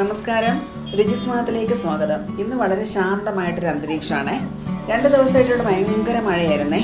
നമസ്കാരം. രുചിസ് മഹത്തിലേക്ക് സ്വാഗതം. ഇന്ന് വളരെ ശാന്തമായിട്ടൊരു അന്തരീക്ഷമാണ്. രണ്ട് ദിവസമായിട്ട് ഇവിടെ ഭയങ്കര മഴയായിരുന്നേ.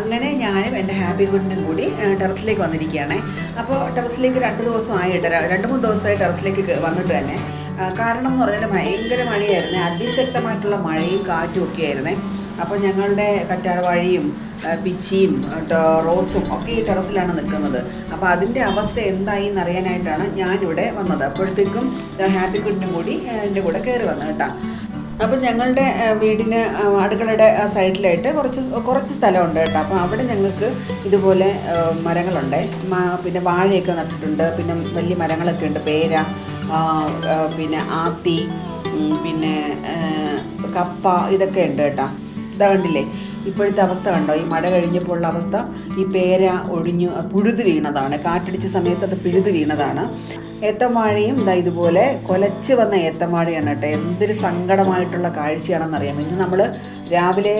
അങ്ങനെ ഞാനും എന്റെ ഹാപ്പി ഗുഡിനും കൂടി ടെറസിലേക്ക് വന്നിരിക്കുകയാണ്. അപ്പോൾ ടെറസിലേക്ക് രണ്ട് ദിവസം ആയിട്ട് രണ്ട് മൂന്ന് ദിവസമായി ടെറസിലേക്ക് വന്നിട്ട് തന്നെ. കാരണം എന്ന് പറഞ്ഞാൽ ഭയങ്കര മഴയായിരുന്നു. അതിശക്തമായിട്ടുള്ള മഴയും കാറ്റും ഒക്കെ ആയിരുന്നേ അപ്പോൾ ഞങ്ങളുടെ കറ്റാർവാഴിയും പിച്ചിയും റോസും ഒക്കെ ഈ ടെറസിലാണ് നിൽക്കുന്നത്. അപ്പോൾ അതിന്റെ അവസ്ഥ എന്തായി എന്നറിയാനായിട്ടാണ് ഞാനിവിടെ വന്നത്. അപ്പോഴത്തേക്കും ഹാപ്പി കുട്ടിനും കൂടി എന്റെ കൂടെ കയറി വന്നു കേട്ടോ. അപ്പം ഞങ്ങളുടെ വീടിന് അടുക്കളയുടെ സൈഡിലായിട്ട് കുറച്ച് കുറച്ച് സ്ഥലമുണ്ട് കേട്ടോ. അപ്പോൾ അവിടെ ഞങ്ങൾക്ക് ഇതുപോലെ മരങ്ങളുണ്ട്. പിന്നെ വാഴയൊക്കെ നട്ടിട്ടുണ്ട്. പിന്നെ വലിയ മരങ്ങളൊക്കെ ഉണ്ട്. പേര പിന്നെ ആത്തി പിന്നെ കപ്പ ഇതൊക്കെ ഉണ്ട് കേട്ടോ. ഇതാ കണ്ടില്ലേ? ഇപ്പോഴത്തെ അവസ്ഥ കണ്ടോ? ഈ മഴ കഴിഞ്ഞപ്പോൾ ഉള്ള അവസ്ഥ ഈ പേര ഒഴിഞ്ഞു പുഴുതു വീണതാണ്. കാറ്റടിച്ച സമയത്ത് അത് പിഴുത് വീണതാണ്. ഏത്തവാഴയും ഇതാ ഇതുപോലെ കൊലച്ച് വന്ന ഏത്തവാഴയാണ് കേട്ടോ. എന്തൊരു സങ്കടമായിട്ടുള്ള കാഴ്ചയാണെന്നറിയാം. ഇന്ന് നമ്മൾ രാവിലെ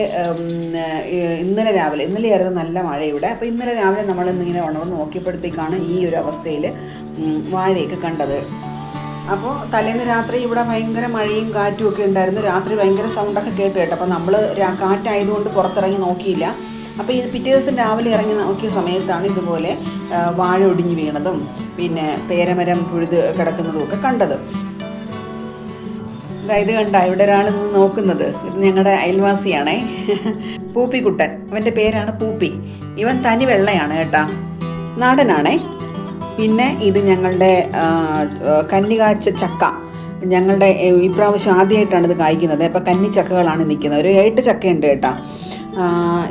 ഇന്നലെ രാവിലെ ഇന്നലെയായിരുന്നു നല്ല മഴ ഇവിടെ. അപ്പോൾ ഇന്നലെ രാവിലെ നമ്മൾ ഇന്നിങ്ങനെ ഉണർന്ന് നോക്കിയപ്പോഴത്തേക്കാണ് ഈ ഒരു അവസ്ഥയിൽ വാഴയൊക്കെ കണ്ടത്. അപ്പോൾ തലേന്ന് രാത്രി ഇവിടെ ഭയങ്കര മഴയും കാറ്റും ഒക്കെ ഉണ്ടായിരുന്നു. രാത്രി ഭയങ്കര സൗണ്ടൊക്കെ കേട്ട് കേട്ടോ. അപ്പോൾ നമ്മൾ കാറ്റായതുകൊണ്ട് പുറത്തിറങ്ങി നോക്കിയില്ല. അപ്പോൾ ഇത് പിറ്റേ ദിവസം രാവിലെ ഇറങ്ങി നോക്കിയ സമയത്താണ് ഇതുപോലെ വാഴ ഒടിഞ്ഞു വീണതും പിന്നെ പേരമരം പുഴുത് കിടക്കുന്നതും ഒക്കെ കണ്ടത്. അതായത് കണ്ട ഇവിടെ ഒരാൾ നിന്ന് നോക്കുന്നത്. ഇത് ഞങ്ങളുടെ അയൽവാസിയാണേ. പൂപ്പിക്കുട്ടൻ. അവന്റെ പേരാണ് പൂപ്പി. ഇവൻ തനി വെള്ളയാണ് കേട്ടാ. നാടനാണേ. പിന്നെ ഇത് ഞങ്ങളുടെ കന്നികാച്ച ചക്ക. ഞങ്ങളുടെ ഈ ഇപ്രാവശ്യം ആദ്യമായിട്ടാണ് ഇത് കായ്ക്കുന്നത്. അപ്പോൾ കന്നി ചക്കകളാണ് നിൽക്കുന്നത്. ഒരു എട്ട് ചക്കയുണ്ട് കേട്ടോ.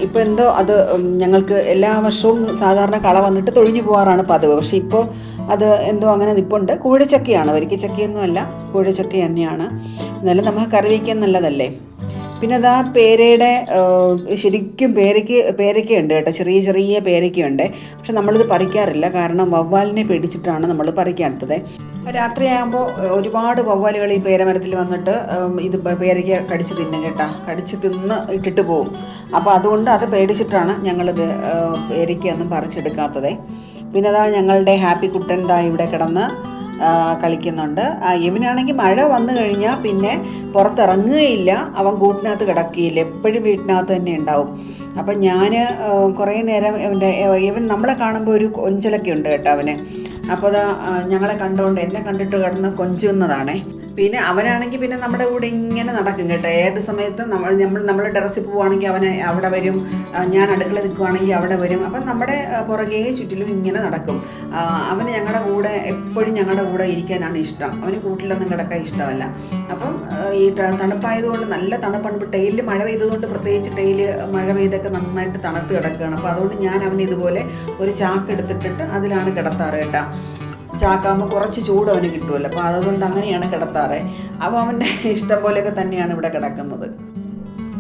ഇപ്പോൾ എന്തോ അത് ഞങ്ങൾക്ക് എല്ലാ വർഷവും സാധാരണ കള വന്നിട്ട് തൊഴിഞ്ഞു പോകാറാണ് പതിവ്. പക്ഷേ ഇപ്പോൾ അത് എന്തോ അങ്ങനെ നിപ്പുണ്ട്. കൂഴിച്ചക്കയാണ്. വരിക്കച്ചക്കയൊന്നുമല്ല. കൂഴച്ചക്ക തന്നെയാണ് എന്നാലും നമുക്ക് കറി വയ്ക്കാൻ നല്ലതല്ലേ? പിന്നെ അതാ പേരയുടെ ആ, ശരിക്കും പേരയ്ക്ക് പേരയ്ക്കുണ്ട് കേട്ടോ. ചെറിയ ചെറിയ പേരയ്ക്കുണ്ട്. പക്ഷെ നമ്മളിത് പറിക്കാറില്ല. കാരണം വവ്വാലിനെ പേടിച്ചിട്ടാണ് നമ്മൾ പറിക്കാത്തത്. രാത്രിയാകുമ്പോൾ ഒരുപാട് വവ്വാലുകൾ ഈ പേരമരത്തിൽ വന്നിട്ട് ഇത് പേരയ്ക്ക് കടിച്ച് തിന്നും കേട്ടോ. കടിച്ച് തിന്ന് ഇട്ടിട്ട് പോകും അപ്പോൾ അതുകൊണ്ട് അത് പേടിച്ചിട്ടാണ് ഞങ്ങളിത് പേരയ്ക്കൊന്നും പറിച്ചെടുക്കാത്തത്. പിന്നെ അതാ ഞങ്ങളുടെ ഹാപ്പി കുട്ടൻ ദാ ഇവിടെ കിടന്ന് കളിക്കുന്നുണ്ട്. ഇവനാണെങ്കിൽ മഴ വന്നു കഴിഞ്ഞാൽ പിന്നെ പുറത്തിറങ്ങുകയില്ല. അവൻ കൂട്ടിനകത്ത് കിടക്കുകയില്ല. എപ്പോഴും വീട്ടിനകത്ത് തന്നെ ഉണ്ടാവും. അപ്പം ഞാൻ കുറേ നേരം ഇവന്റെ ഇവൻ നമ്മളെ കാണുമ്പോൾ ഒരു കൊഞ്ചലൊക്കെ ഉണ്ട് കേട്ടോ അവന്. അപ്പോൾ അതാ ഞങ്ങളെ കണ്ടുകൊണ്ട് എന്നെ കണ്ടിട്ട് കിടന്ന് കൊഞ്ചുന്നതാണേ. പിന്നെ അവനാണെങ്കിൽ പിന്നെ നമ്മുടെ കൂടെ ഇങ്ങനെ നടക്കും കേട്ടോ. ഏത് സമയത്തും നമ്മൾ നമ്മൾ നമ്മൾ ടെറസിൽ പോവുകയാണെങ്കിൽ അവനെ അവിടെ വരും. ഞാൻ അടുക്കള നിൽക്കുവാണെങ്കിൽ അവിടെ വരും. അപ്പം നമ്മുടെ പുറകേ ചുറ്റിലും ഇങ്ങനെ നടക്കും. അവന് ഞങ്ങളുടെ കൂടെ എപ്പോഴും ഞങ്ങളുടെ കൂടെ ഇരിക്കാനാണ് ഇഷ്ടം. അവന് കൂട്ടിലൊന്നും കിടക്കാൻ ഇഷ്ടമല്ല. അപ്പം ഈ തണുപ്പായതുകൊണ്ട് നല്ല തണുപ്പാണ്. ഇപ്പോൾ ടെയിലിൽ മഴ പെയ്തതുകൊണ്ട് പ്രത്യേകിച്ച് ടൈൽ മഴ പെയ്തൊക്കെ നന്നായിട്ട് തണുത്ത് കിടക്കുകയാണ്. അപ്പോൾ അതുകൊണ്ട് ഞാൻ അവന് ഇതുപോലെ ഒരു ചാക്ക് എടുത്തിട്ടിട്ട് അതിലാണ് കിടത്താറ് കേട്ടോ. ചാക്കാകുമ്പോൾ കുറച്ച് ചൂട് അവന് കിട്ടുമല്ലോ അപ്പോൾ അതുകൊണ്ട് അങ്ങനെയാണ് കിടത്താറ്. അപ്പോൾ അവന്റെ ഇഷ്ടം പോലെയൊക്കെ തന്നെയാണ് ഇവിടെ കിടക്കുന്നത്.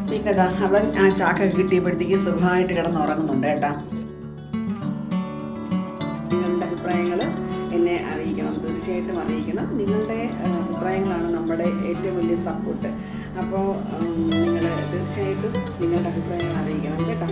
പിന്നെടാ അവൻ ആ ചാക്ക കിട്ടിയപ്പോഴത്തേക്ക് സുഖമായിട്ട് കിടന്ന് ഉറങ്ങുന്നുണ്ട് കേട്ടാ. നിങ്ങളുടെ അഭിപ്രായങ്ങൾ എന്നെ അറിയിക്കണം തീർച്ചയായിട്ടും അറിയിക്കണം. നിങ്ങളുടെ അഭിപ്രായങ്ങളാണ് നമ്മുടെ ഏറ്റവും വലിയ സപ്പോർട്ട് അപ്പോൾ നിങ്ങൾ തീർച്ചയായിട്ടും നിങ്ങളുടെ അഭിപ്രായങ്ങൾ അറിയിക്കണം കേട്ടോ.